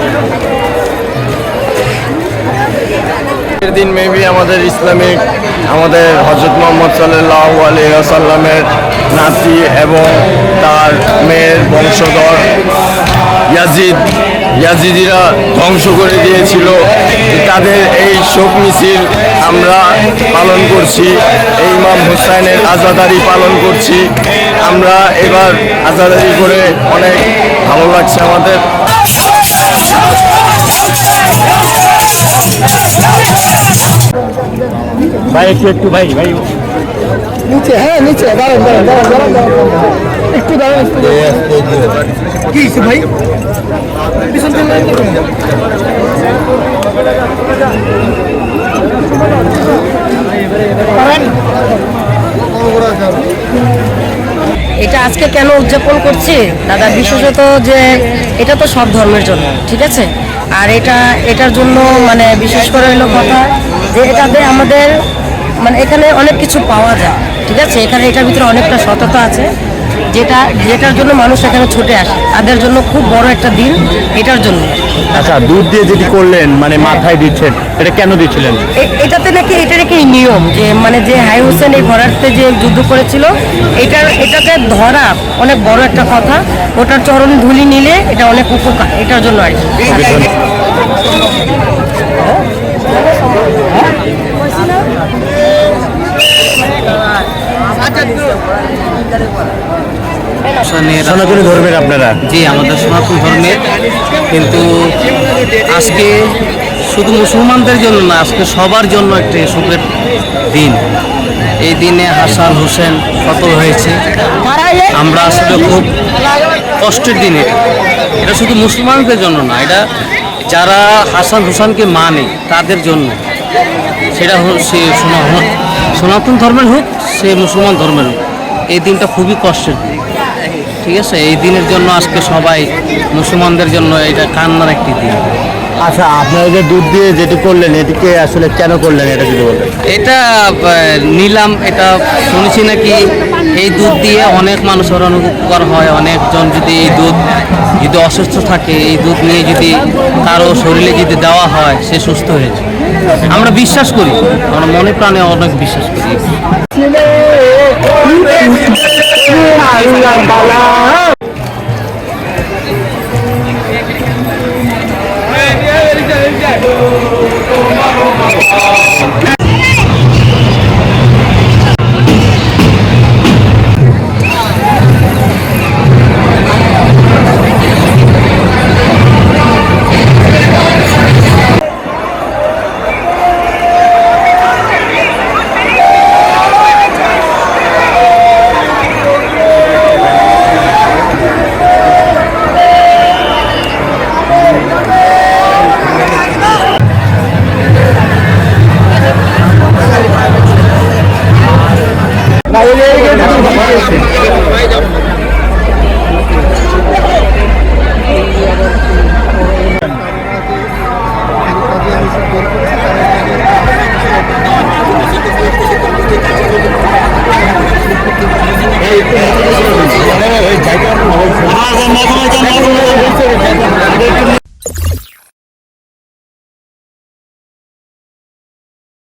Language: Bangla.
Thank you. এর দিন মেবি আমাদের ইসলামিক, আমাদের হজরত মোহাম্মদ সাল্লাহ আলিয়াসাল্লামের নাতি এবং তার মেয়ের বংশধর ইয়াজিদ, ইয়াজিদিরা ধ্বংস করে দিয়েছিল। তাদের এই শোক মিছিল আমরা পালন করছি, এই ইমাম হুসাইনের আজাদারি পালন করছি। আমরা এবার আজাদারি করে অনেক ভালো লাগছে আমাদের। ভাই একটু একটু ভাই ভাই। নিচে হ্যাঁ নিচে দাঁড়ান দাঁড়ান দাঁড়ান দাঁড়ান দাঁড়ান। একটু দাঁড়ান একটু কি ভাই। এটা আজকে কেন উদযাপন করছি? দাদা বিশেষত যে এটা তো সব ধর্মের জন্য ঠিক আছে? আর এটা এটার জন্য মানে বিশেষ করে হলো কথা যে এটাতে আমাদের মানে এখানে অনেক কিছু পাওয়া যায় ঠিক আছে? এখানে এটার ভিতরে অনেকটা সততা আছে যেটা যেটার জন্য মানুষ এখানে ছুটে আসে। তাদের জন্য খুব বড় একটা দিন এটার জন্য। আচ্ছা দুধ দিয়ে যেটি করলেন মানে মাথায় দিচ্ছেন এটা কেন দিচ্ছিলেন? এটাতে নাকি এটা নাকি নিয়ম যে মানে যে হাই হোসেন এই ঘোড়াতে যে যুদ্ধ করেছিল এটার এটাকে ধরা অনেক বড় একটা কথা। ওটার চরণ ধুলি নিলে এটা অনেক উপকার এটার জন্য আর কি। সনাতনী ধর্মের আপনারা? জি আমাদের সনাতন ধর্মের। কিন্তু আজকে শুধু মুসলমানদের জন্য না আজকে সবার জন্য একটি সুখের দিন। এই দিনে হাসান হোসেন কতল হয়েছে। আমরা আসলে খুব কষ্টের দিন। এটা এটা শুধু মুসলমানদের জন্য না এটা যারা হাসান হোসেনকে মানে তাদের জন্য। সেটা হোক সে সনাতন ধর্মের হোক সে মুসলমান ধর্মের হোক। এই দিনটা খুবই কষ্টের দিন। ঠিক আছে? এই দিনের জন্য আজকে সবাই মুসলমানদের জন্য এটা কান্নার একটি দিন। আচ্ছা আপনারা যে দুধ দিয়ে যেটি করলেন এটিকে আসলে কেন করলেন এটা যদি বলেন এটা নিলাম এটা শুনেছি নাকি এই দুধ দিয়ে অনেক মানুষের অনেক উপকার হয় অনেকজন যদি এই দুধ যদি অসুস্থ থাকে এই দুধ নিয়ে যদি কারও শরীরে যদি দেওয়া হয় সে সুস্থ হয়ে যায় আমরা বিশ্বাস করি আমরা মনে প্রাণে অনেক বিশ্বাস করি এই